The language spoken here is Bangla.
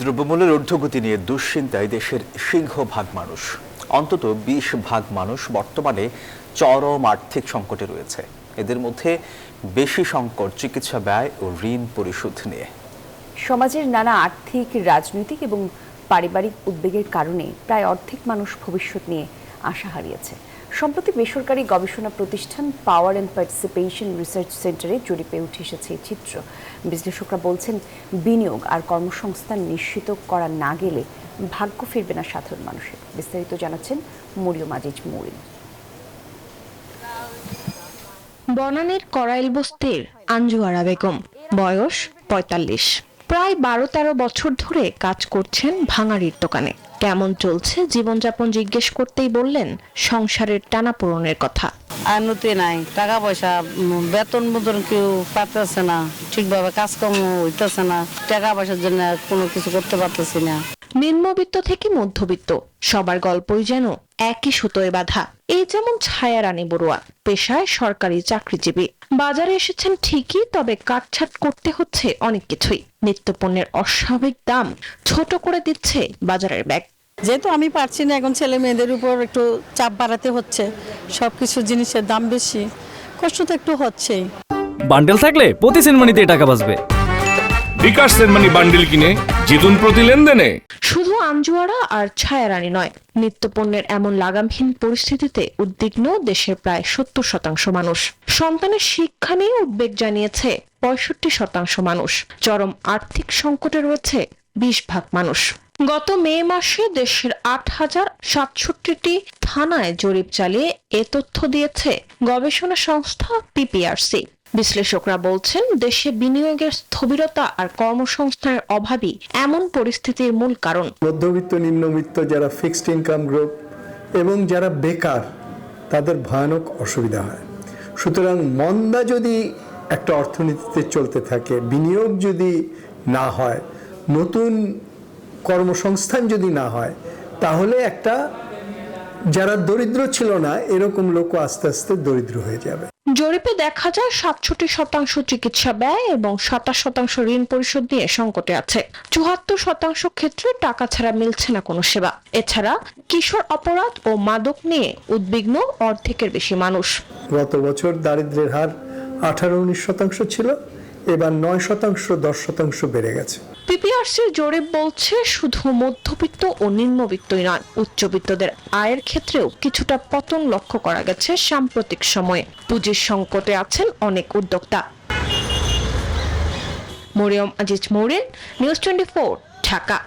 দ্রব্যমূল্যের ঊর্ধ্বগতি নিয়ে দুশ্চিন্তায় দেশের সিংহভাগ মানুষ। অন্তত বিশ ভাগ মানুষ বর্তমানে চরম আর্থিক সংকটে রয়েছে। এদের মধ্যে বেশি সংকট চিকিৎসা ব্যয় ও ঋণ পরিশোধ নিয়ে। সমাজের নানা আর্থিক, রাজনৈতিক এবং পারিবারিক উদ্বেগের কারণে প্রায় অর্ধেক মানুষ ভবিষ্যৎ নিয়ে আশা হারিয়েছে। সম্প্রতি বেসরকারি গবেষণা প্রতিষ্ঠান পাওয়ার অ্যান্ড পার্টিসিপেশন রিসার্চ সেন্টারে জরিপে উঠে এসেছে এই চিত্র। বিশ্লেষকরা বলছেন, বিনিয়োগ আর কর্মসংস্থান নিশ্চিত করা না গেলে ভাগ্য ফিরবে না সাধারণ মানুষের। বিস্তারিত জানাচ্ছেন মরিয়ম আজিজ মরিন বনানীর করাইল বস্তির আঞ্জুয়ারা বেগম, বয়স পঁয়তাল্লিশ। প্রায় বারো তেরো বছর ধরে কাজ করছেন ভাঙাড়ির দোকানে। কেমন চলছে? জীবনযাপন জিজ্ঞেস করতেই বললেন, সংসারের টানাপোড়নের কথা। আনুতি নাই টাকা পয়সা বেতন বেতন কেউ পাইতেছে না। ঠিকভাবে কাজকর্ম হইতেছে না। টাকা পয়সার জন্য কোনো কিছু করতে পারতেছি না। নিম্নবিত্ত থেকে মধ্যবিত্ত। সবার গল্পই যেন একই সুতোয় বাঁধা। এই যেমন ছায়া রানী বড়ুয়া পেশায় সরকারি চাকরিজীবী। বাজারে এসেছেন ঠিকই তবে কাটছাট করতে হচ্ছে অনেক কিছুই। নিত্যপণ্যের অস্বাভাবিক দাম ছোট করে দিচ্ছে বাজারের ব্যাগ। যেহেতু আমি পারছি না এখন ছেলে মেয়েদের উপর একটু চাপ বাড়াতে হচ্ছে সব কিছু জিনিসের দাম বেশি কষ্ট তো একটু হচ্ছেই। বান্ডেল থাকলে প্রতি সেনমানিতে টাকা বাঁচবে। বিকাশ সেনমানি বান্ডিল কিনে জিতুন প্রতি লেনদেনে। শুধু আঞ্জুয়ারা আর ছায়ারানী নয়, নিত্যপণ্যের এমন লাগামহীন পরিস্থিতিতে উদ্বিগ্ন দেশের প্রায় সত্তর শতাংশ মানুষ। সন্তানের শিক্ষা নিয়ে উদ্বেগ জানিয়েছে পঁয়ষট্টি শতাংশ মানুষ। চরম আর্থিক সংকটে রয়েছে বিশ ভাগ মানুষ। গত মে মাসে দেশের আট হাজার সাতষট্টিটি থানায় জরিপ চালিয়ে এ তথ্য দিয়েছে গবেষণা সংস্থা পিপিআরসি। বিশ্লেষকরা বলছেন, দেশে বিনিয়োগের স্থবিরতা আর কর্মসংস্থানের অভাবই এমন পরিস্থিতির মূল কারণ। মধ্যবিত্ত, নিম্নবিত্ত যারা ফিক্সড ইনকাম গ্রুপ এবং যারা বেকার, তাদের ভয়ানক অসুবিধা হয়। সুতরাং মন্দা যদি একটা অর্থনীতিতে চলতে থাকে, বিনিয়োগ যদি না হয়, নতুন কর্মসংস্থান যদি না হয়, তাহলে একটা যারা দরিদ্র ছিল না, এরকম লোক আস্তে আস্তে দরিদ্র হয়ে যাবে। জরিপে দেখা যায় সাতষট্টি শতাংশ চিকিৎসা ব্যয় এবং সাতাশ শতাংশ ঋণ পরিশোধ নিয়ে সংকটে আছে। চুয়াত্তর শতাংশ ক্ষেত্রে টাকা ছাড়া মিলছে না কোনো সেবা। এছাড়া কিশোর অপরাধ ও মাদক নিয়ে উদ্বিগ্ন অর্ধেকের বেশি মানুষ। গত বছর দারিদ্র্যের হার আঠারো উনিশ শতাংশ ছিল, এবার নয় শতাংশ দশ শতাংশ বেড়ে গেছে। পিপিআরসির জরিপ বলছে শুধু মধ্যবিত্ত ও নিম্নবিত্তই নয়, উচ্চবিত্তদের আয়ের ক্ষেত্রেও কিছুটা পতন লক্ষ্য করা গেছে সাম্প্রতিক সময়ে। পুঁজির সংকটে আছেন অনেক উদ্যোক্তা। Mariyam Aziz Mourin, news twenty Dhaka.